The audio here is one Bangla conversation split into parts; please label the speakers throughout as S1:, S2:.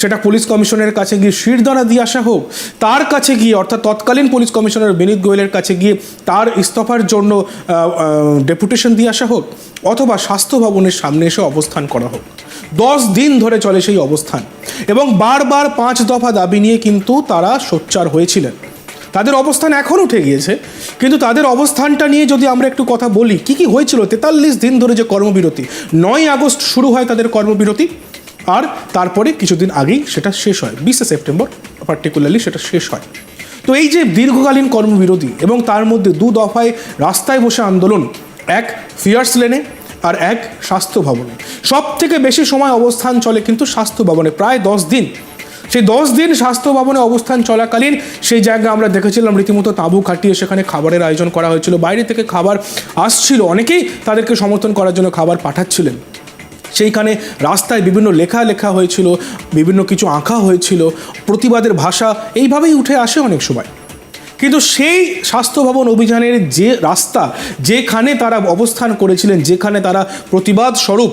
S1: সেটা পুলিশ কমিশনের কাছে গিয়ে শিরদানা দিয়ে আসা হোক, তার কাছে গিয়ে, অর্থাৎ তৎকালীন পুলিশ কমিশনার বিনীত গোয়েলের কাছে গিয়ে তার ইস্তফার জন্য ডেপুটেশন দিয়ে আসা হোক, অথবা স্বাস্থ্য ভবনের সামনে এসে অবস্থান করা হোক। দশ দিন ধরে চলে সেই অবস্থান। এবং বারবার পাঁচ দফা দাবি নিয়ে কিন্তু তারা সোচ্চার হয়েছিলেন। তাদের অবস্থান এখন উঠে গিয়েছে, কিন্তু তাদের অবস্থানটা নিয়ে যদি আমরা একটু কথা বলি, কি কি হয়েছিল তেতাল্লিশ দিন ধরে যে কর্মবিরতি, নয় আগস্ট শুরু হয় তাদের কর্মবিরতি? আর তারপরে কিছুদিন আগেই সেটা শেষ হয়। বিশে সেপ্টেম্বর পার্টিকুলারলি সেটা শেষ হয়। তো এই যে দীর্ঘকালীন কর্মবিরতি এবং তার মধ্যে দু দফায় রাস্তায় বসে আন্দোলন, এক ফিয়ার্স লেনে আর এক স্বাস্থ্য ভবনে। সব থেকে বেশি সময় অবস্থান চলে কিন্তু স্বাস্থ্য ভবনে। প্রায় দশ দিন। সেই দশ দিন স্বাস্থ্য ভবনে অবস্থান চলাকালীন সেই জায়গা আমরা দেখেছিলাম রীতিমতো তাঁবু খাটিয়ে সেখানে খাবারের আয়োজন করা হয়েছিল। বাইরে থেকে খাবার আসছিল। অনেকেই তাদেরকে সমর্থন করার জন্য খাবার পাঠাচ্ছিলেন। সেইখানে রাস্তায় বিভিন্ন লেখা লেখা হয়েছিল, বিভিন্ন কিছু আঁকা হয়েছিল, প্রতিবাদের ভাষা এইভাবেই উঠে আসে অনেক সময়। কিন্তু সেই স্বাস্থ্য ভবন অভিযানের যে রাস্তা, যেখানে তারা অবস্থান করেছিলেন, যেখানে তারা প্রতিবাদ স্বরূপ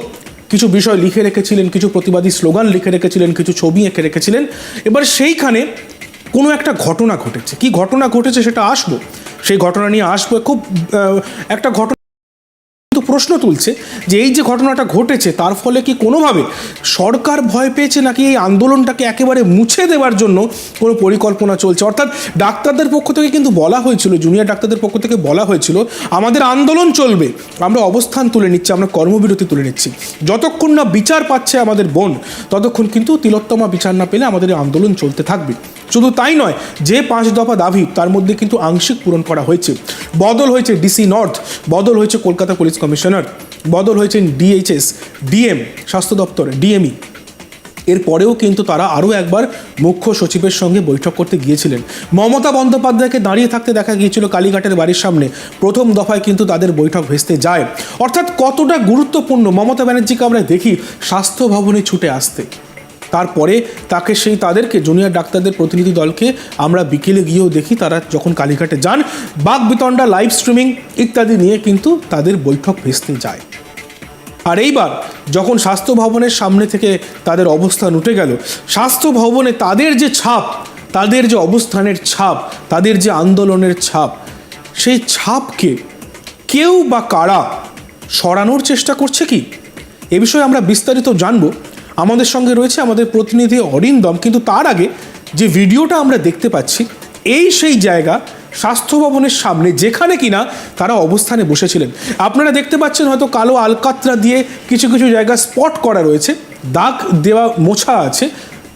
S1: কিছু বিষয় লিখে রেখেছিলেন, কিছু প্রতিবাদী স্লোগান লিখে রেখেছিলেন, কিছু ছবি এঁকে রেখেছিলেন, এবার সেইখানে কোনো একটা ঘটনা ঘটেছে। কি ঘটনা ঘটেছে সেটা আসব? সেই ঘটনা নিয়ে আসব, খুব একটা ঘটনা প্রশ্ন তুলছে যে এই যে ঘটনাটা ঘটেছে, তার ফলে কি কোনোভাবে সরকার ভয় পেয়েছে নাকি এই আন্দোলনটাকে একেবারে মুছে দেওয়ার জন্য কোনো পরিকল্পনা চলছে? অর্থাৎ ডাক্তারদের পক্ষ থেকে কিন্তু বলা হয়েছিল জুনিয়র ডাক্তারদের পক্ষ থেকে বলা হয়েছিল, আমাদের আন্দোলন চলবে, আমরা অবস্থান তুলে নিচ্ছি, আমরা কর্মবিরতি তুলে নিচ্ছি। যতক্ষণ না বিচার পাচ্ছে আমাদের বোন, ততক্ষণ কিন্তু তিলোত্তমা বিচার না পেলে আমাদের এই আন্দোলন চলতে থাকবে। শুধু তাই নয়, যে পাঁচ দফা দাবি, তার মধ্যে কিন্তু আংশিক পূরণ করা হয়েছে। বদল হয়েছে ডিসি নর্থ বদল হয়েছে কলকাতা পুলিশ কমিশনার, বদল হয়েছে ডিএইচএস ডিএম স্বাস্থ্য দপ্তর ডিএমই এরপরেও কিন্তু তারা আরও একবার মুখ্য সচিবের সঙ্গে বৈঠক করতে গিয়েছিলেন। মমতা বন্দ্যোপাধ্যায়কে দাঁড়িয়ে থাকতে দেখা গিয়েছিল কালীঘাটের বাড়ির সামনে। প্রথম দফায় কিন্তু তাদের বৈঠক ভেস্তে যায়। অর্থাৎ কতটা গুরুত্বপূর্ণ, মমতা ব্যানার্জিকে আমরা দেখি স্বাস্থ্য ভবনে ছুটে আসতে। তারপরে তাকে সেই তাদেরকে জুনিয়র ডাক্তারদের প্রতিনিধি দলকে আমরা বিকেলে গিয়েও দেখি, তারা যখন কালীঘাটে যান, বাঘ বিতণ্ডা লাইভ স্ট্রিমিং ইত্যাদি নিয়ে কিন্তু তাদের বৈঠক ভেস্তে যায়। আর এইবার যখন স্বাস্থ্য ভবনের সামনে থেকে তাদের অবস্থান উঠে গেল, স্বাস্থ্য ভবনে তাদের যে ছাপ, তাদের যে অবস্থানের ছাপ, তাদের যে আন্দোলনের ছাপ, সেই ছাপকে কেউ বা কারা সরানোর চেষ্টা করছে কি? এ বিষয়ে আমরা বিস্তারিত জানব। আমাদের সঙ্গে রয়েছে আমাদের প্রতিনিধি অরিন্দম কিন্তু তার আগে যে ভিডিওটা আমরা দেখতে পাচ্ছি, এই সেই জায়গা স্বাস্থ্য ভবনের সামনে, যেখানে কিনা তারা অবস্থানে বসেছিলেন। আপনারা দেখতে পাচ্ছেন হয়তো কালো আলকাত্রা দিয়ে কিছু কিছু জায়গা স্পট করা রয়েছে, দাগ দেওয়া মোছা আছে।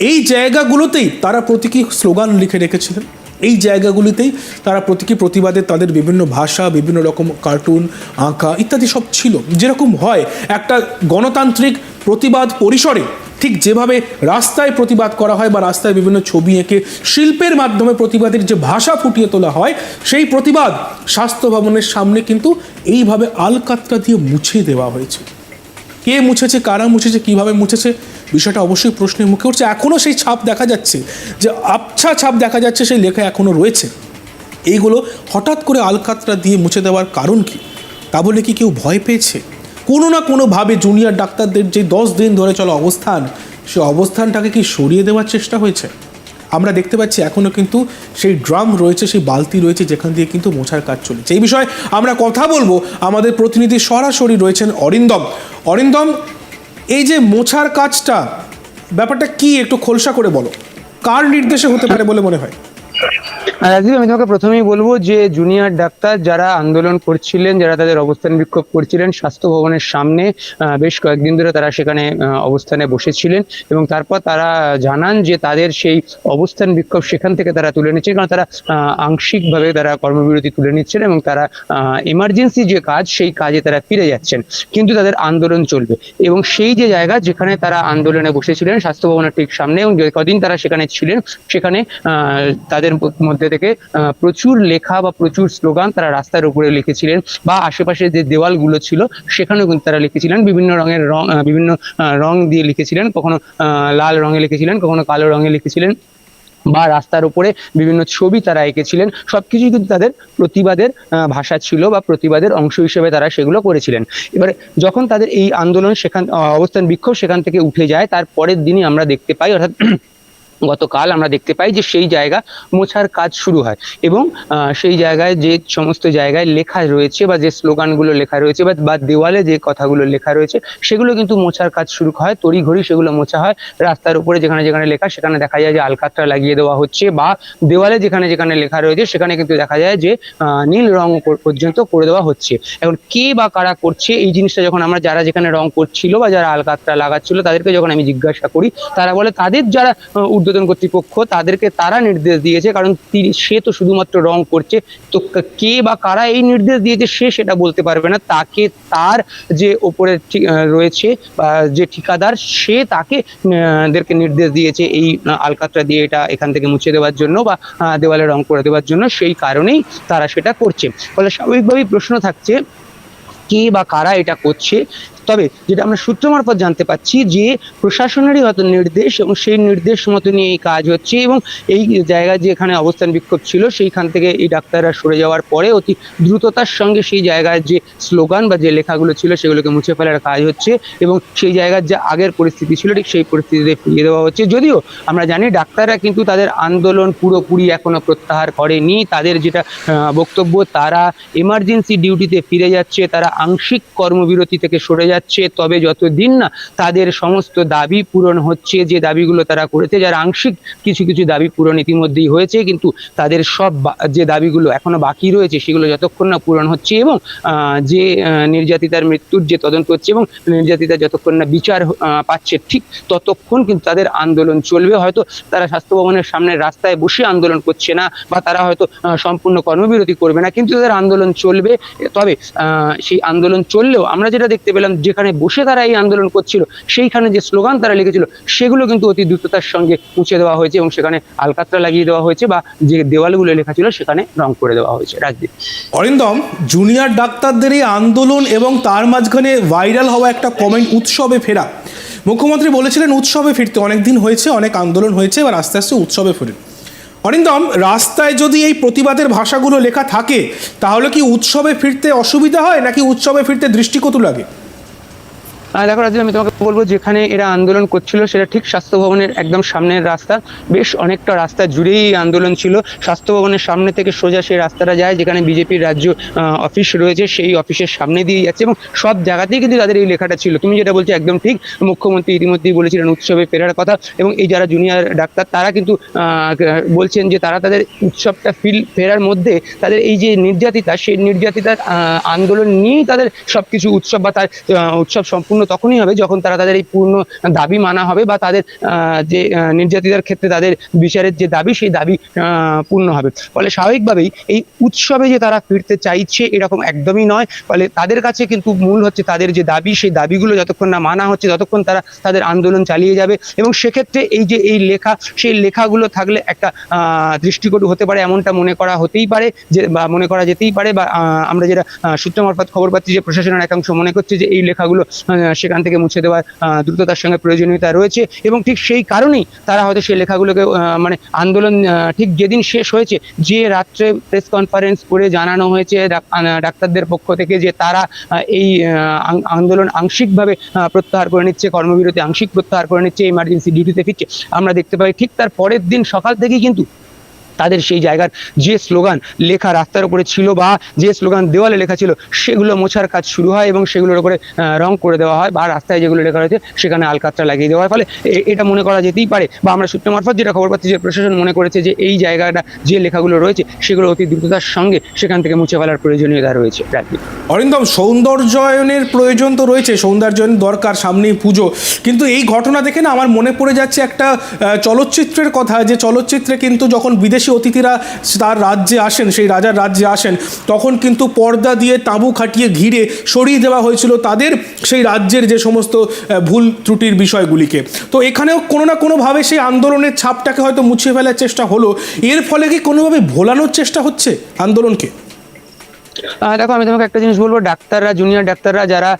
S1: এই জায়গাগুলোতেই তারা প্রতীকী স্লোগান লিখে রেখেছিলেন। এই জায়গাগুলিতেই তারা প্রতীকী প্রতিবাদে তাদের বিভিন্ন ভাষা, বিভিন্ন রকম কার্টুন, আঁকা ইত্যাদি সব ছিল। যেরকম হয় একটা গণতান্ত্রিক প্রতিবাদ পরিসরে ঠিক যেভাবে রাস্তায় প্রতিবাদ করা হয় বা রাস্তায় বিভিন্ন ছবি এঁকে শিল্পের মাধ্যমে প্রতিবাদের যে ভাষা ফুটিয়ে তোলা হয়, সেই প্রতিবাদ স্বাস্থ্য ভবনের সামনে কিন্তু এইভাবে আলকাতরা দিয়ে মুছে দেওয়া হয়েছে। কে মুছেছে, কারা মুছেছে, কীভাবে মুছেছে, বিষয়টা অবশ্যই প্রশ্নের মুখে উঠছে। এখনও সেই ছাপ দেখা যাচ্ছে যে আবছা ছাপ দেখা যাচ্ছে, সেই লেখা এখনও রয়েছে। এইগুলো হঠাৎ করে আলকাতরা দিয়ে মুছে দেওয়ার কারণ কি? তা বলে কি কেউ ভয় পেয়েছে? কোনো না কোনোভাবে জুনিয়র ডাক্তারদের যে দশ দিন ধরে চলা অবস্থান, সে অবস্থানটাকে কি সরিয়ে দেওয়ার চেষ্টা হয়েছে? আমরা দেখতে পাচ্ছি এখনও কিন্তু সেই ড্রাম রয়েছে, সেই বালতি রয়েছে, যেখান দিয়ে কিন্তু মোছার কাজ চলেছে। এই বিষয়ে আমরা কথা বলব। আমাদের প্রতিনিধি সরাসরি রয়েছেন অরিন্দম। অরিন্দম, এই যে মোছার কাজটা, ব্যাপারটা কি একটু খোলসা করে বলো? কার নির্দেশে হতে পারে বলে মনে হয়?
S2: আর রাজীব আমি তোমাকে প্রথমেই বলব যে জুনিয়র ডাক্তার যারা আন্দোলন করছিলেন যারা তাদের অবস্থান বিক্ষোভ করছিলেন স্বাস্থ্য ভবনের সামনে বেশ কয়েকদিন ধরে তারা সেখানে অবস্থানে বসেছিলেন এবং তারপর তারা জানান যে তাদের সেই অবস্থান বিক্ষোভ সেখান থেকে তারা তুলে নিচ্ছেন কারণ তারা আংশিকভাবে তারা কর্মবিরতি তুলে নিচ্ছেন এবং তারা ইমার্জেন্সি যে কাজ সেই কাজে তারা ফিরে যাচ্ছেন। কিন্তু তাদের আন্দোলন চলবে এবং সেই যে জায়গা যেখানে তারা আন্দোলনে বসেছিলেন স্বাস্থ্য ভবনের ঠিক সামনে এবং কদিন তারা সেখানে ছিলেন সেখানে আহ, তাদের মধ্যে থেকে প্রচুর লেখা বা প্রচুর স্লোগান তারা রাস্তার উপরে লিখেছিলেন বা আশেপাশে যে দেওয়ালগুলো ছিল সেখানেও কিন্তু তারা লিখেছিলেন। বিভিন্ন রঙের রং বিভিন্ন রং দিয়ে লিখেছিলেন। কখনো লাল রঙে লিখেছিলেন, কখনো কালো রঙে লিখেছিলেন বা রাস্তার উপরে বিভিন্ন ছবি তারা এঁকেছিলেন। সবকিছুই কিন্তু তাদের প্রতিবাদের ভাষা ছিল বা প্রতিবাদের অংশ হিসেবে তারা সেগুলো করেছিলেন। এবারে যখন তাদের এই আন্দোলন সেখান অবস্থান বিক্ষোভ সেখান থেকে উঠে যায় তার পরের দিনই আমরা দেখতে পাই, অর্থাৎ গতকাল আমরা দেখতে পাই যে সেই জায়গা মোছার কাজ শুরু হয় এবং সেই জায়গায় যে সমস্ত জায়গায় লেখা রয়েছে বা যে স্লোগানগুলো লেখা রয়েছে বা বা দেওয়ালে যে কথাগুলো লেখা রয়েছে সেগুলো কিন্তু মোছার কাজ শুরু হয় তড়িঘড়ি সেগুলো মোছা হয় রাস্তার উপরে যেখানে যেখানে লেখা সেখানে দেখা যায় যে আলকাতরা লাগিয়ে দেওয়া হচ্ছে বা দেওয়ালে যেখানে যেখানে লেখা রয়েছে সেখানে কিন্তু দেখা যায় যে নীল রং পর্যন্ত করে দেওয়া হচ্ছে। এখন কে বা কারা করছে এই জিনিসটা যখন আমরা যারা যেখানে রং করছিল বা যারা আলকাতরা লাগাচ্ছিল তাদেরকে যখন আমি জিজ্ঞাসা করি তারা বলে তাদের যারা আহ, ঊর্ধ্বতন কর্তৃপক্ষ তাদেরকে তারা নির্দেশ দিয়েছে, কারণ সে তো শুধুমাত্র রং করছে। তো কে বা কারা এই নির্দেশ দিয়েছে সে সেটা বলতে পারবে না। তাকে তার যে ওপরে রয়েছে বা যে ঠিকাদার, সে তাকে দেরকে নির্দেশ দিয়েছে এই আলকাতরা দিয়ে এটা এখান থেকে মুছে দেওয়ার জন্য বা দেওয়ালে রং করে দেওয়ার জন্য। সেই কারণেই তারা সেটা করছে। ফলে স্বাভাবিকভাবেই প্রশ্ন থাকছে, কে বা কারা এটা করছে? তবে যেটা আমরা সূত্র মারফত জানতে পাচ্ছি যে প্রশাসনেরই হয়তো নির্দেশ এবং সেই নির্দেশ মতনই এই কাজ হচ্ছে এবং এই জায়গায় যেখানে অবস্থান বিক্ষোভ ছিল সেইখান থেকে এই ডাক্তাররা সরে যাওয়ার পরে অতি দ্রুততার সঙ্গে সেই জায়গায় যে স্লোগান বা যে লেখাগুলো ছিল সেগুলোকে মুছে ফেলার কাজ হচ্ছে এবং সেই জায়গার যে আগের পরিস্থিতি ছিল ঠিক সেই পরিস্থিতিতে ফিরিয়ে দেওয়া হচ্ছে। যদিও আমরা জানি ডাক্তাররা কিন্তু তাদের আন্দোলন পুরোপুরি এখনও প্রত্যাহার করেনি। তাদের যেটা বক্তব্য, তারা এমার্জেন্সি ডিউটিতে ফিরে যাচ্ছে, তারা আংশিক কর্মবিরতি থেকে সরে যাচ্ছে। তবে যতদিন না তাদের সমস্ত দাবি পূরণ হচ্ছে, যে দাবিগুলো তারা করেছে, যার আংশিক কিছু কিছু দাবি পূরণ ইতিমধ্যেই হয়েছে, কিন্তু তাদের সব যে দাবিগুলো এখনও বাকি রয়েছে, সেগুলো যতক্ষণ না পূরণ হচ্ছে এবং যে নির্যাতিতার মৃত্যুর যে তদন্ত হচ্ছে এবং নির্যাতিতা যতক্ষণ না বিচার পাচ্ছে, ঠিক ততক্ষণ কিন্তু তাদের আন্দোলন চলবে। হয়তো তারা স্বাস্থ্য ভবনের সামনে রাস্তায় বসে আন্দোলন করছে না বা তারা হয়তো সম্পূর্ণ কর্মবিরতি করবে না, কিন্তু তাদের আন্দোলন চলবে। তবে সেই আন্দোলন চললেও আমরা যেটা দেখতে পেলাম যেখানে বসে তারা এই আন্দোলন করছিল, সেইখানে যে স্লোগান তারা লিখেছিল, সেগুলো কিন্তু অতি দ্রুততার সঙ্গে মুছে দেওয়া হয়েছে এবং সেখানে আলকাতরা লাগিয়ে দেওয়া হয়েছে বা যে দেওয়ালগুলো লেখা ছিল সেখানে রং করে দেওয়া হয়েছে। রাজদীপ।
S1: অরিন্দম, জুনিয়র ডাক্তারদের এই আন্দোলন এবং তার মাঝখানে ভাইরাল হওয়া একটা কমেন্ট উৎসবে ফেরা। মুখ্যমন্ত্রী বলেছিলেন, উৎসবে ফিরতে অনেক দিন হয়েছে, অনেক আন্দোলন হয়েছে, এবার আস্তে আস্তে উৎসবে ফিরে অরিন্দম, রাস্তায় যদি এই প্রতিবাদের ভাষাগুলো লেখা থাকে, তাহলে কি উৎসবে ফিরতে অসুবিধা হয় নাকি উৎসবে ফিরতে দৃষ্টিকটু লাগে?
S2: দেখো রাজীব, আমি তোমাকে বলব, যেখানে এরা আন্দোলন করছিল, সেটা ঠিক স্বাস্থ্য ভবনের একদম সামনের রাস্তা। বেশ অনেকটা রাস্তা জুড়েই আন্দোলন ছিল। স্বাস্থ্য ভবনের সামনে থেকে সোজা সেই রাস্তাটা যায়, যেখানে বিজেপির রাজ্য অফিস রয়েছে, সেই অফিসের সামনে দিয়ে যাচ্ছে এবং সব জায়গাতেই কিন্তু তাদের এই লেখাটা ছিল। তুমি যেটা বলছো একদম ঠিক, মুখ্যমন্ত্রী ইতিমধ্যেই বলেছিলেন উৎসবে ফেরার কথা এবং এই যারা জুনিয়র ডাক্তার, তারা কিন্তু বলছেন যে তারা তাদের উৎসবটা ফিল, ফেরার মধ্যে তাদের এই যে নির্যাতিতা, সেই নির্যাতিতার আন্দোলন নিয়েই তাদের সব কিছু উৎসব বা তার উৎসব সম্পূর্ণ তখনই হবে যখন তারা তাদের এই পূর্ণ দাবি মানা হবে বা তাদের যে নির্যাতিতার ক্ষেত্রে তাদের বিচারের যে দাবি, সেই দাবি পূর্ণ হবে। ফলে স্বাভাবিকভাবেই এই উৎসবে যে তারা ফিরতে চাইছে এরকম একদমই নয়। ফলে তাদের কাছে কিন্তু মূল হচ্ছে তাদের যে দাবি, সেই দাবিগুলো যতক্ষণ না মানা হচ্ছে ততক্ষণ তারা তাদের আন্দোলন চালিয়ে যাবে। এবং সেক্ষেত্রে এই যে, এই লেখা, সেই লেখাগুলো থাকলে একটা দৃষ্টিকটু হতে পারে, এমনটা মনে করা হতেই পারে যে, বা মনে করা যেতেই পারে বা আমরা যেটা সূত্র মারফত খবর পাচ্ছি যে প্রশাসনের একাংশ মনে করছে যে এই লেখাগুলো সেখান থেকে মুছে দেওয়ার দ্রুততার সঙ্গে প্রয়োজনীয়তা রয়েছে এবং ঠিক সেই কারণেই তারা হয়তো সেই লেখাগুলোকে মানে আন্দোলন ঠিক যেদিন শেষ হয়েছে, যে রাত্রে প্রেস কনফারেন্স করে জানানো হয়েছে ডাক- ডাক্তারদের পক্ষ থেকে যে তারা এই আন্দোলন আংশিকভাবে প্রত্যাহার করে নিচ্ছে, কর্মবিরতি আংশিক প্রত্যাহার করে নিচ্ছে ইমার্জেন্সি ডিউটিতে ফিরছে। আমরা দেখতে পাই ঠিক তার পরের দিন সকাল থেকেই কিন্তু তাদের সেই জায়গার যে স্লোগান লেখা রাস্তার উপরে ছিল বা যে স্লোগান দেওয়ালে লেখা ছিল, সেগুলো মোছার কাজ শুরু হয় এবং সেগুলোর উপরে রং করে দেওয়া হয় বা রাস্তায় যেগুলো লেখা রয়েছে সেখানে আলকাতরা লাগিয়ে দেওয়া হয়। ফলে এটা মনে করা যেতেই পারে বা আমরা সূত্র মারফত যেটা খবর পাচ্ছি যে প্রশাসন মনে করেছে যে এই জায়গাটা যে লেখাগুলো রয়েছে সেগুলো অতি দ্রুততার সঙ্গে সেখান থেকে মুছে ফেলার প্রয়োজনীয়তা রয়েছে
S1: অরিন্দম সৌন্দর্যায়নের প্রয়োজন তো রয়েছে সৌন্দর্যায়ন দরকার, সামনেই পুজো। কিন্তু এই ঘটনা দেখে না আমার মনে পড়ে যাচ্ছে একটা চলচ্চিত্রের কথা, যে চলচ্চিত্রে কিন্তু যখন বিদেশি অতিথিরা তার রাজ্যে আসেন, সেই রাজার রাজ্যে আসেন। তখন কিন্তু পর্দা দিয়ে তাঁবু খাটিয়ে ঘিরে সরিয়ে দেওয়া হয়েছিল তাদের সেই রাজ্যের যে সমস্ত ভুল ত্রুটির বিষয়গুলিকে। তো এখানেও কোনো না কোনোভাবে সেই আন্দোলনের ছাপটাকে হয়তো মুছিয়ে ফেলার চেষ্টা হলো। এর ফলে কি কোনোভাবে ভোলানোর চেষ্টা হচ্ছে আন্দোলনকে?
S2: দেখো, আমি তোমাকে একটা জিনিস বলব, ডাক্তাররা জুনিয়র ডাক্তাররা যারা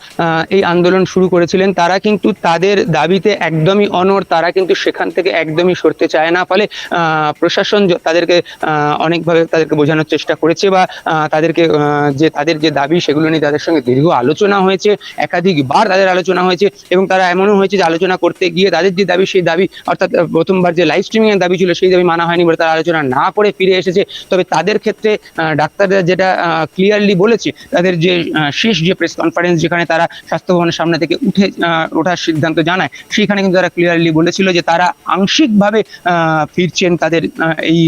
S2: এই আন্দোলন শুরু করেছিলেন, তারা কিন্তু তাদের দাবিতে একদমই অনর তারা কিন্তু সেখান থেকে একদমই সরতে চায় না। ফলে প্রশাসন তাদেরকে অনেকভাবে তাদেরকে বোঝানোর চেষ্টা করেছে বা তাদেরকে যে তাদের যে দাবি, সেগুলো নিয়ে তাদের সঙ্গে দীর্ঘ আলোচনা হয়েছে, একাধিকবার তাদের আলোচনা হয়েছে এবং তারা এমনও হয়েছে যে আলোচনা করতে গিয়ে তাদের যে দাবি, সেই দাবি, অর্থাৎ প্রথমবার যে লাইভ স্ট্রিমিং এর দাবি ছিল, সেই দাবি মানা হয়নি বলে তারা আলোচনা না করে ফিরে এসেছে। তবে তাদের ক্ষেত্রে ডাক্তাররা যেটা ক্লিয়ারলি বলেছে, তাদের যে শেষ যে প্রেস কনফারেন্স যেখানে তারা স্বাস্থ্য ভবনের সামনে থেকে উঠে ওঠার সিদ্ধান্ত জানায় সেখানে কিন্তু তারা ক্লিয়ারলি বলেছিল যে তারা আংশিকভাবে ফিরছেন, তাদের এই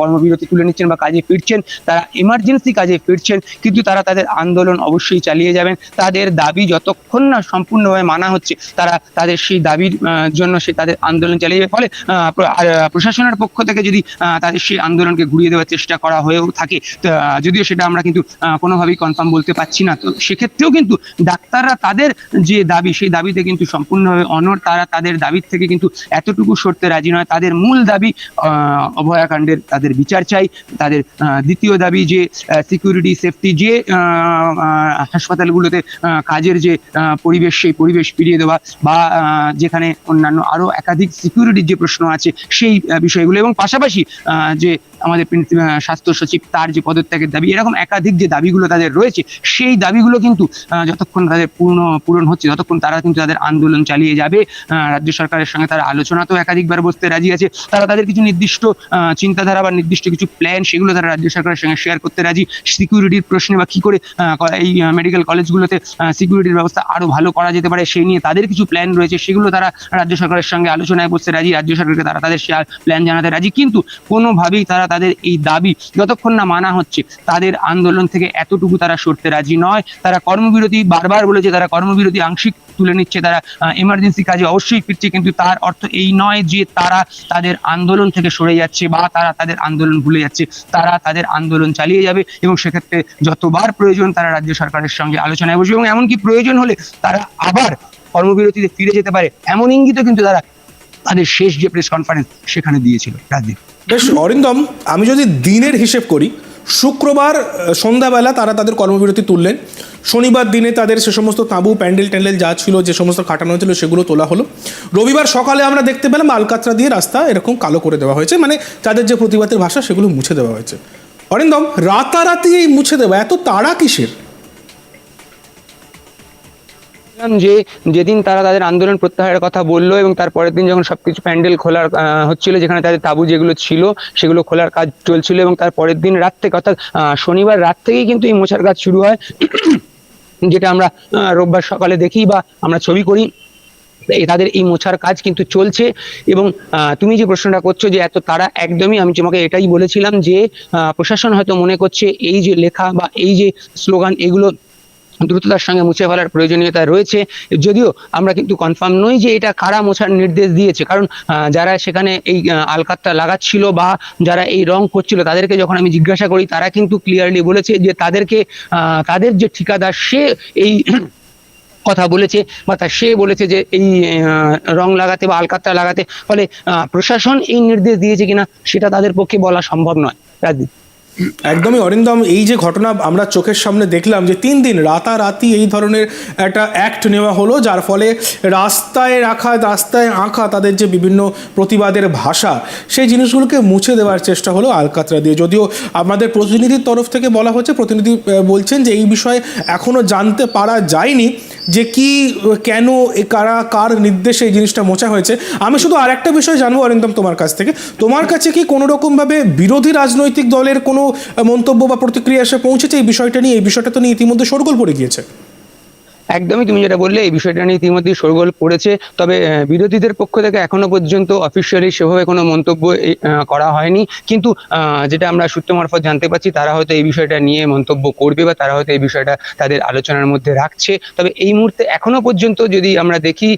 S2: কর্মবিরতি তুলে নিচ্ছেন বা কাজে ফিরছেন, তারা এমার্জেন্সি কাজে ফিরছেন, কিন্তু তারা তাদের আন্দোলন অবশ্যই চালিয়ে যাবেন, তাদের দাবি যতক্ষণ না সম্পূর্ণভাবে মানা হচ্ছে, তারা তাদের সেই দাবির জন্য সে তাদের আন্দোলন চালিয়ে যাবে, ফলে প্রশাসনের পক্ষ থেকে যদি তাদের সেই আন্দোলনকে ঘুরিয়ে দেওয়ার চেষ্টা করা হয়েও থাকে যদিও সেটা আমরা কিন্তু কোনোভাবেই কনফার্ম বলতে পারছি না তো। সেক্ষেত্রেও কিন্তু ডাক্তাররা তাদের যে দাবি, সেই দাবিতে কিন্তু সম্পূর্ণভাবে অনর তারা তাদের দাবির থেকে কিন্তু এতটুকু সরতে রাজি নয়। তাদের মূল দাবি অভয়াকাণ্ডের তাদের বিচার চাই। তাদের দ্বিতীয় দাবি যে সিকিউরিটি সেফটি যে হাসপাতালগুলোতে কাজের যে পরিবেশ, সেই পরিবেশ ফিরিয়ে দেওয়া বা যেখানে অন্যান্য আরও একাধিক সিকিউরিটির যে প্রশ্ন আছে, সেই বিষয়গুলো। এবং পাশাপাশি যে আমাদের স্বাস্থ্য সচিব, তার যে পদত্যাগের দাবি, এরকম একাধিক যে দাবিগুলো তাদের রয়েছে, সেই দাবিগুলো কিন্তু যতক্ষণ তাদের পূর্ণ, পূরণ হচ্ছে ততক্ষণ তারা কিন্তু তাদের আন্দোলন চালিয়ে যাবে রাজ্য সরকারের সঙ্গে তারা আলোচনা তো একাধিকবার বসতে রাজি আছে, তারা তাদের কিছু নির্দিষ্ট চিন্তাধারা বা নির্দিষ্ট কিছু প্ল্যান সেগুলো তারা রাজ্য সরকারের সঙ্গে শেয়ার করতে রাজি। সিকিউরিটির প্রশ্নে বা কী করে এই মেডিকেল কলেজগুলোতে সিকিউরিটির ব্যবস্থা আরও ভালো করা যেতে পারে, সেই নিয়ে তাদের কিছু প্ল্যান রয়েছে, সেগুলো তারা রাজ্য সরকারের সঙ্গে আলোচনায় বসতে রাজি, রাজ্য সরকারকে তারা তাদের শেয়ার প্ল্যান জানাতে রাজি। কিন্তু কোনোভাবেই তারা তাদের এই দাবি, যতক্ষণ না মানা হচ্ছে, তাদের আন্দোলন থেকে এতটুকু তারা সরতে রাজি নয়। তারা কর্মবিরতি বারবার বলেছে, তারা কর্মবিরতি আংশিক তুলে নিচ্ছে, তারা এমার্জেন্সি কাজে অবশ্যই ফিরছে, কিন্তু তার অর্থ এই নয় যে তারা তাদের আন্দোলন থেকে সরে যাচ্ছে বা তারা তাদের আন্দোলন ভুলে যাচ্ছে, তারা তাদের আন্দোলন চালিয়ে যাবে এবং সেক্ষেত্রে যতবার প্রয়োজন তারা রাজ্য সরকারের সঙ্গে আলোচনায় বসবে এবং এমনকি প্রয়োজন হলে তারা আবার কর্মবিরতিতে ফিরে যেতে পারে। এমন ইঙ্গিতও কিন্তু তারা তাদের শেষ যে প্রেস কনফারেন্স সেখানে দিয়েছিল রাজদীপ
S1: বেশ, অরিন্দম, আমি যদি দিনের হিসেব করি শুক্রবার সন্ধ্যাবেলা তারা তাদের কর্মবিরতি তুললেন। শনিবার দিনে তাদের সে সমস্ত তাঁবু, প্যান্ডেল ট্যান্ডেল যা ছিল, যে সমস্ত খাটানো ছিল সেগুলো তোলা হলো। রবিবার সকালে আমরা দেখতে পেলাম আলকাতরা দিয়ে রাস্তা এরকম কালো করে দেওয়া হয়েছে। মানে তাদের যে প্রতিবাদের ভাষা, সেগুলো মুছে দেওয়া হয়েছে। অরিন্দম, রাতারাতি এই মুছে দেওয়া, এত তাড়া কিসের?
S2: যে যেদিন তারা তাদের আন্দোলন প্রত্যাহারের কথা বলল এবং তারপরের দিন যখন সবকিছু প্যান্ডেল খোলার হচ্ছিল, যেখানে তাদের তাবু যেগুলো ছিল, সেগুলো খোলার কাজ চলছিল এবং তার পরের দিন রাত থেকে, অর্থাৎ শনিবার রাত থেকেই কিন্তু এই মোছার কাজ শুরু হয়, যেটা আমরা রোববার সকালে দেখি বা আমরা ছবি করি। তাদের এই মোছার কাজ কিন্তু চলছে এবং তুমি যে প্রশ্নটা করছ যে এত তারা একদমই, আমি তোমাকে এটাই বলেছিলাম যে প্রশাসন হয়তো মনে করছে এই যে লেখা বা এই যে স্লোগান, এগুলো দ্রুততার সঙ্গে মুছে ফেলার প্রয়োজনীয়তা রয়েছে। যদিও আমরা কিন্তু কনফার্ম নই যে এটা কারা মোছার নির্দেশ দিয়েছে। কারণ যারা সেখানে এই আলকাতটা লাগাচ্ছিল বা যারা এই রং করছিল, তাদেরকে যখন আমি জিজ্ঞাসা করি, তারা কিন্তু ক্লিয়ারলি বলেছে যে তাদেরকে তাদের যে ঠিকাদার, সে এই কথা বলেছে বা তা সে বলেছে যে এই রং লাগাতে বা আলকাতটা লাগাতে। ফলে প্রশাসন এই নির্দেশ দিয়েছে কিনা, সেটা তাদের পক্ষে বলা সম্ভব নয়। রাজদীপ।
S1: একদমই অরিন্দম, এই যে ঘটনা আমরা চোখের সামনে দেখলাম যে তিন দিন রাতারাতি এই ধরনের একটা অ্যাক্ট নেওয়া হলো, যার ফলে রাস্তায় রাখা, রাস্তায় আঁকা তাদের যে বিভিন্ন প্রতিবাদের ভাষা, সেই জিনিসগুলোকে মুছে দেওয়ার চেষ্টা হলো আলকাতরা দিয়ে। যদিও আমাদের প্রতিনিধির তরফ থেকে বলা হচ্ছে, প্রতিনিধি বলছেন যে এই বিষয়ে এখনও জানতে পারা যায়নি যে কি, কেন কারা, কার নির্দেশে এই জিনিসটা মোছা হয়েছে। আমি শুধু আর একটা বিষয় জানব অরিন্দম তোমার কাছ থেকে। তোমার কাছে কি কোনো রকমভাবে বিরোধী রাজনৈতিক দলের কোনো মন্তব্য বা প্রতিক্রিয়া এসে পৌঁছেছে এই বিষয়টা নিয়ে। এই বিষয়টা তো নিয়ে ইতিমধ্যে শোরগোল পড়ে গিয়েছে।
S2: একদমই তুমি যেটা বললে, এই বিষয়টা নিয়ে ইতিমধ্যে সরগোল পড়েছে। তবে বিরোধীদের পক্ষ থেকে এখনও পর্যন্ত অফিসিয়ালি সেভাবে কোনো মন্তব্য করা হয়নি। কিন্তু যেটা আমরা সূত্র মারফত জানতে পারছি, তারা হয়তো এই বিষয়টা নিয়ে মন্তব্য করবে বা তারা হয়তো এই বিষয়টা তাদের আলোচনার মধ্যে রাখছে। তবে এই মুহূর্তে এখনও পর্যন্ত যদি আমরা দেখি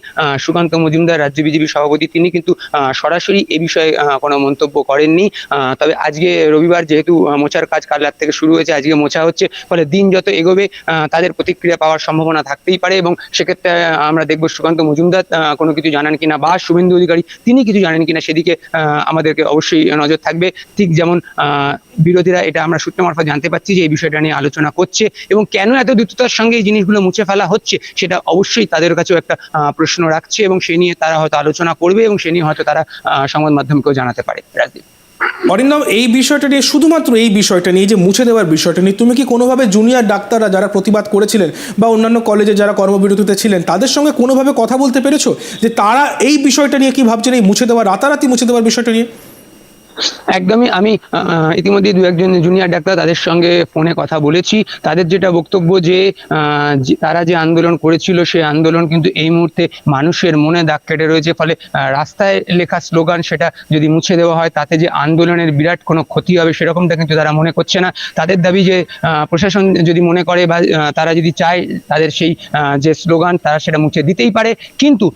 S2: সুকান্ত মজুমদার, রাজ্য বিজেপি সভাপতি, তিনি কিন্তু সরাসরি এই বিষয়ে কোনো মন্তব্য করেননি। তবে আজকে রবিবার যেহেতু মোছার কাজ কাল রাত থেকে শুরু হয়েছে, আজকে মোছা হচ্ছে, ফলে দিন যত এগোবে তাদের প্রতিক্রিয়া পাওয়ার সম্ভাবনা থাকছে। থাকতেই পারে এবং সেক্ষেত্রে আমরা দেখব সুকান্ত মজুমদার কোনো কিছু জানান কিনা বা শুভেন্দু অধিকারী, তিনি কিছু জানেন কিনা সেদিকে আমাদেরকে অবশ্যই নজর থাকবে। ঠিক যেমন বিরোধীরা এটা আমরা সূত্র মারফত জানতে পারছি যে এই বিষয়টা নিয়ে আলোচনা করছে এবং কেন এত দ্রুততার সঙ্গে এই জিনিসগুলো মুছে ফেলা হচ্ছে সেটা অবশ্যই তাদের কাছেও একটা প্রশ্ন রাখছে এবং সে নিয়ে তারা হয়তো আলোচনা করবে এবং সে নিয়ে হয়তো তারা সংবাদ মাধ্যমকেও জানাতে পারে। রাজদীপ।
S1: অরিন্দম, এই বিষয়টা নিয়ে, শুধুমাত্র এই বিষয়টা নিয়ে যে মুছে দেওয়ার বিষয়টা নিয়ে, তুমি কি কোনোভাবে জুনিয়র ডাক্তাররা যারা প্রতিবাদ করেছিলেন বা অন্যান্য কলেজে যারা কর্মবিরতিতে ছিলেন, তাদের সঙ্গে কোনোভাবে কথা বলতে পেরেছ? যে তারা এই বিষয়টা নিয়ে কি ভাবছেন, এই মুছে দেওয়া, রাতারাতি মুছে দেওয়ার বিষয়টা নিয়ে?
S2: একদমই আমি ইতিমধ্যে দু একজন জুনিয়র ডাক্তার তাদের সঙ্গে ফোনে কথা বলেছি। তাদের যেটা বক্তব্য যে তারা যে আন্দোলন করেছিল সেই আন্দোলন কিন্তু এই মুহূর্তে মানুষের মনে দাগ কেটে রয়েছে। ফলে রাস্তায় লেখা স্লোগান সেটা যদি মুছে দেওয়া হয় তাতে যে আন্দোলনের বিরাট কোনো ক্ষতি হবে সেরকমটা কিন্তু তারা মনে করছে না। তাদের দাবি যে প্রশাসন যদি মনে করে বা তারা যদি চায় তাদের সেই যে স্লোগান তারা সেটা মুছে দিতেই পারে। কিন্তু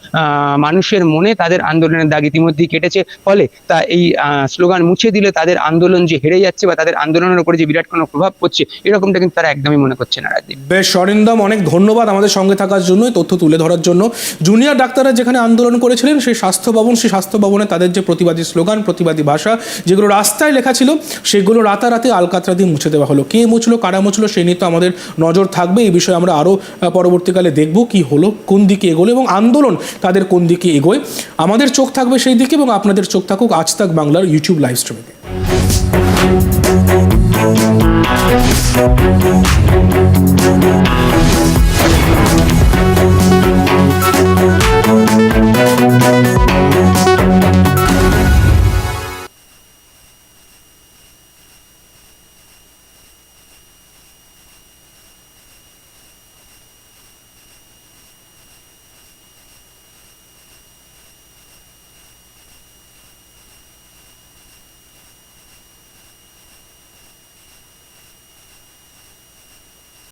S2: মানুষের মনে তাদের আন্দোলনের দাগ ইতিমধ্যেই কেটেছে। ফলে তা এই আহ, স্লোগান মুছে দিলে তাদের আন্দোলন যে হেরে যাচ্ছে বা তাদের আন্দোলনের উপরে যে বিরাট কোনো প্রভাব পড়ছে, এরকমটা কিন্তু তারা একদমই মনে করছে না রাজদীপ।
S1: বেশ অরিন্দম অনেক ধন্যবাদ আমাদের সঙ্গে থাকার জন্য তথ্য তুলে ধরার জন্য। জুনিয়র ডাক্তাররা যেখানে আন্দোলন করেছিলেন, সেই স্বাস্থ্য ভবন, সেই স্বাস্থ্য ভবনে তাদের যে প্রতিবাদী স্লোগান, প্রতিবাদী ভাষা, যেগুলো রাস্তায় লেখা ছিল, সেগুলো রাতারাতি আলকাতরা দিয়ে মুছে দেওয়া হলো। কে মুছলো, কারা মুছলো সেই নিয়ে তো আমাদের নজর থাকবে। এই বিষয়ে আমরা আরও পরবর্তীকালে দেখব কি হলো, কোন দিকে এগোলো এবং আন্দোলন তাদের কোন দিকে এগোয়। আমাদের চোখ থাকবে সেই দিকে এবং আপনাদের চোখ থাকুক আজ তাক বাংলার ইউটিউব লাইভ স্ট্রিমিংয়ে